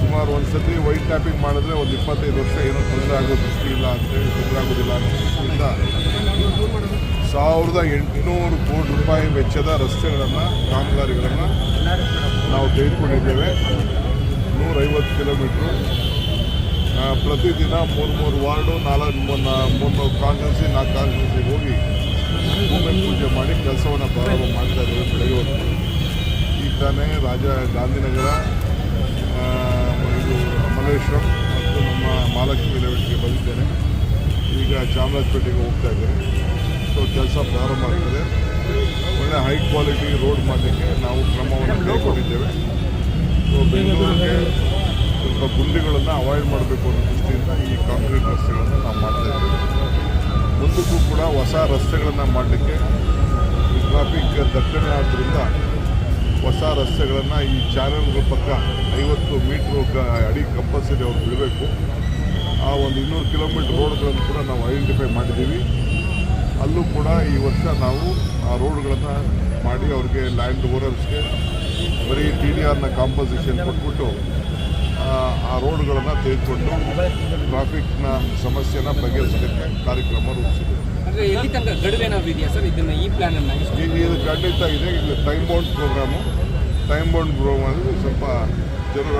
ಸುಮಾರು ಒಂದು ಸತಿ ವೈಟ್ ಟ್ಯಾಪಿಂಗ್ ಮಾಡಿದ್ರೆ ಒಂದು ಇಪ್ಪತ್ತೈದು ವರ್ಷ ಏನೂ ತೊಂದರೆ ಆಗೋ ದೃಷ್ಟಿ ಇಲ್ಲ ಅಂತೇಳಿ ತೊಂದರೆ ಆಗೋದಿಲ್ಲ ಅನ್ನೋ ದೃಷ್ಟಿಯಿಂದ ಸಾವಿರದ ಎಂಟುನೂರು ಕೋಟಿ ರೂಪಾಯಿ ವೆಚ್ಚದ ರಸ್ತೆಗಳನ್ನು, ಕಾಮಗಾರಿಗಳನ್ನು ನಾವು ತೆಗೆದುಕೊಂಡಿದ್ದೇವೆ. ನೂರೈವತ್ತು ಕಿಲೋಮೀಟ್ರು. ಪ್ರತಿದಿನ ಮೂರು ಮೂರು ವಾರ್ಡು, ನಾಲ್ಕು ಮೂರು ಮೂರು ಕಾನ್ಸ್ಟೆನ್ಸಿ ನಾಲ್ಕು ಕಾನ್ಸ್ಟೆನ್ಸಿಗೆ ಹೋಗಿ ಭೂಮಿ ಪೂಜೆ ಮಾಡಿ ಕೆಲಸವನ್ನು ಪ್ರಾರಂಭ ಮಾಡ್ತಾ ಇದ್ದೇವೆ ಬೆಳಗ್ಗೆ ಈಗ ತಾನೇ ರಾಜ ಗಾಂಧಿನಗರ ಮಲ್ಲೇಶ್ವರಂ ಮತ್ತು ನಮ್ಮ ಮಹಾಲಕ್ಷ್ಮಿ ಲೆವೆಟ್ಗೆ ಬಂದಿದ್ದೇನೆ. ಈಗ ಚಾಮರಾಜಪೇಟೆಗೆ ಹೋಗ್ತಾ ಇದ್ದೇನೆ. ಸೊ ಕೆಲಸ ಪ್ರಾರಂಭ ಆಗ್ತದೆ. ಒಳ್ಳೆ ಹೈ ಕ್ವಾಲಿಟಿ ರೋಡ್ ಮಾಡಲಿಕ್ಕೆ ನಾವು ಕ್ರಮವನ್ನು ಕೈಗೊಂಡಿದ್ದೇವೆ. ಸೊ ಬೆಂಗಳೂರಿಗೆ ಸ್ವಲ್ಪ ಗುಂಡಿಗಳನ್ನು ಅವಾಯ್ಡ್ ಮಾಡಬೇಕು ಅನ್ನೋ ದೃಷ್ಟಿಯಿಂದ ಈ ಕಾಂಕ್ರೀಟ್ ರಸ್ತೆಗಳನ್ನು ನಾವು ಮಾಡ್ತಾ ಇದ್ದೇವೆ. ಮುಂದಕ್ಕೂ ಕೂಡ ಹೊಸ ರಸ್ತೆಗಳನ್ನು ಮಾಡಲಿಕ್ಕೆ ಈ ಟ್ರಾಫಿಕ್ ದಟ್ಟಣೆ ಆದ್ದರಿಂದ ಹೊಸ ರಸ್ತೆಗಳನ್ನು ಈ ಚಾನೆಲ್ಗಳ ಪಕ್ಕ ಐವತ್ತು ಮೀಟ್ರು ಕ ಅಡಿ ಕಂಪಲ್ಸರಿ ಅವ್ರು ಬಿಡಬೇಕು. ಆ ಒಂದು ಇನ್ನೂರು ಕಿಲೋಮೀಟ್ರ್ ರೋಡ್ಗಳನ್ನು ಕೂಡ ನಾವು ಐಡೆಂಟಿಫೈ ಮಾಡಿದ್ದೀವಿ. ಅಲ್ಲೂ ಕೂಡ ಈ ವರ್ಷ ನಾವು ಆ ರೋಡ್ಗಳನ್ನು ಮಾಡಿ ಅವ್ರಿಗೆ ಲ್ಯಾಂಡ್ ಓನರ್ಸ್ಗೆ ಬರೀ ಟಿ ಡಿ ಆರ್ನ ಕಾಂಪೋಸಿಷನ್ ಕೊಟ್ಬಿಟ್ಟು ಆ, ರೋಡ್ಗಳನ್ನು ತೆಗೆದುಕೊಂಡು ಟ್ರಾಫಿಕ್ನ ಸಮಸ್ಯೆನ ಬಗೆಹರಿಸಲಿಕ್ಕೆ ಕಾರ್ಯಕ್ರಮ ರೂಪಿಸಿದೆ ಖಂಡಿತ ಇದೆ. ಇದು time bound programme time bound programme ಅಂದರೆ ಸ್ವಲ್ಪ ಜನರ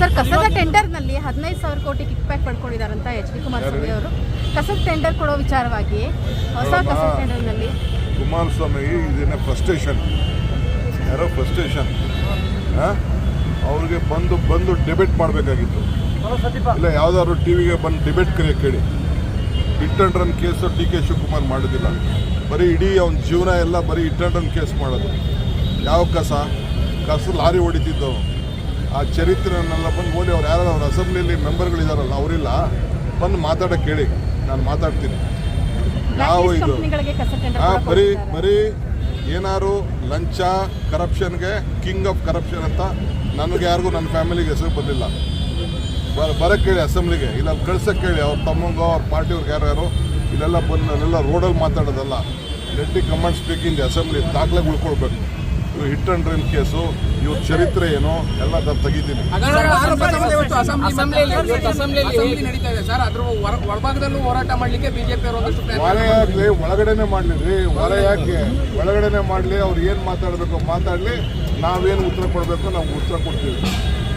ಸರ್ ಕಸದ ಟೆಂಡರ್ನಲ್ಲಿ ಹದಿನೈದು ಸಾವಿರ ಕೋಟಿ ಕಿಕ್ ಬ್ಯಾಕ್ ಪಡ್ಕೊಂಡಿದ್ದಾರಂತ ಎಚ್ ಡಿ ಕುಮಾರಸ್ವಾಮಿ ಅವರು. ಕಸದ ಟೆಂಡರ್ ಕೊಡೋ ವಿಚಾರವಾಗಿ ಹೊಸ ಕಸದ ಟೆಂಡರ್ನಲ್ಲಿ ಕುಮಾರಸ್ವಾಮಿ ಇದೇನೇ ಫ್ರಸ್ಟ್ರೇಷನ್ ಯಾರೋ ಫ್ರಸ್ಟ್ರೇಷನ್ ಅವ್ರಿಗೆ ಬಂದು ಬಂದು ಡಿಬೇಟ್ ಮಾಡಬೇಕಾಗಿತ್ತು. ಇಲ್ಲ ಯಾವ್ದಾದ್ರು ಟಿ ವಿಗೆ ಬಂದು ಡಿಬೇಟ್ ಕರೆಯೋಕೆ ಕೇಳಿ. Hit and run case D K Shivakumar ಮಾಡೋದಿಲ್ಲ. ಬರೀ ಇಡೀ ಅವನ ಜೀವನ ಎಲ್ಲ ಬರೀ ಹಿಟ್ ಅಂಡ್ ರನ್ ಕೇಸ್ ಮಾಡೋದು. ಯಾವ ಕಸ? ಕಸ ಲಾರಿ ಹೊಡಿತಿದ್ದವು. ಆ ಚರಿತ್ರೆನೆಲ್ಲ ಬಂದು ಹೋಗಿ ಅವ್ರು ಯಾರು ಅವ್ರ ಅಸೆಂಬ್ಲಿಯಲ್ಲಿ ಮೆಂಬರ್ಗಳಿದಾರಲ್ಲ ಅವರಿಲ್ಲ. ಬಂದು ಮಾತಾಡೋಕೆ ಕೇಳಿ ನಾನು ಮಾತಾಡ್ತೀನಿ. ನಾವು ಇದು ಹಾಂ ಬರೀ. ಬರೀ ಏನಾರು ಲಂಚ ಕರಪ್ಷನ್ಗೆ ಕಿಂಗ್ ಆಫ್ ಕರಪ್ಷನ್ ಅಂತ ನನಗೆ ಯಾರಿಗೂ ನನ್ನ ಫ್ಯಾಮಿಲಿಗೆ ಹೆಸರು ಬರಲಿಲ್ಲ ಬರ ಬರಕ್ಕೆ ಕೇಳಿ ಅಸೆಂಬ್ಲಿಗೆ ಇಲ್ಲ ಅಲ್ಲಿ ಕಳ್ಸಕ್ಕೆ ಕೇಳಿ ಅವ್ರ ತಮ್ಮಂಗೋ ಅವ್ರ ಪಾರ್ಟಿಯವ್ರಿಗೆ ಯಾರು ಯಾರು. ಇಲ್ಲೆಲ್ಲ ಬಂದು ಅಲ್ಲೆಲ್ಲ ರೋಡಲ್ಲಿ ಮಾತಾಡೋದಲ್ಲ. ಲೆಟ್ಟಿ ಕಮಾಂಡ್ ಸ್ಪೀಕಿಂಗ್ ಅಸೆಂಬ್ಲಿ ದಾಖಲೆ ಉಳ್ಕೊಳ್ಬೇಕು ಇವು ಹಿಟ್ ಅಂಡ್ ಡ್ರಿಲ್ ಕೇಸು ಇವ್ರ ಚರಿತ್ರೆ ಏನು ಎಲ್ಲ ತೆಗಿತೀನಿ. ಅಸೆಂಬ್ಲಿಯಲ್ಲಿ ಅಸೆಂಬ್ಲಿ ನಡೀತಾ ಇದೆ ಸರ್ ಅದ್ರ ಹೊರ- ಒಳಭಾಗದಲ್ಲೂ ಹೋರಾಟ ಮಾಡ್ಲಿಕ್ಕೆ ಬಿಜೆಪಿ ಅವರು ಒಂದಷ್ಟು ಪ್ರಯತ್ನ ಹೊರೆ ಯಾಕೆ ಒಳಗಡೆನೆ ಮಾಡಲಿ ರೀ ಹೊರೆ ಯಾಕೆ? ಒಳಗಡೆನೆ ಮಾಡಲಿ ಅವ್ರು ಏನು ಮಾತಾಡಬೇಕು ಮಾತಾಡಲಿ ನಾವೇನು ಉತ್ತರ ಕೊಡಬೇಕು ನಾವು ಉತ್ತರ ಕೊಡ್ತೀವಿ.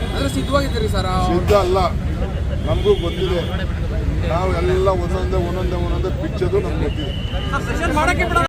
ಅಂದ್ರೆ ಸಿದ್ಧವಾಗಿದ್ದೀರಿ ಸರ್ ಸಿದ್ಧ ಅಲ್ಲ. ನಮಗೂ ಗೊತ್ತಿದೆ. ನಾವು ಎಲ್ಲ ಒಂದೊಂದೇ ಒಂದೊಂದೇ ಒಂದೊಂದೇ ಬಿಚ್ಚೋದು ನಮ್ಗೆ ಗೊತ್ತಿದೆ.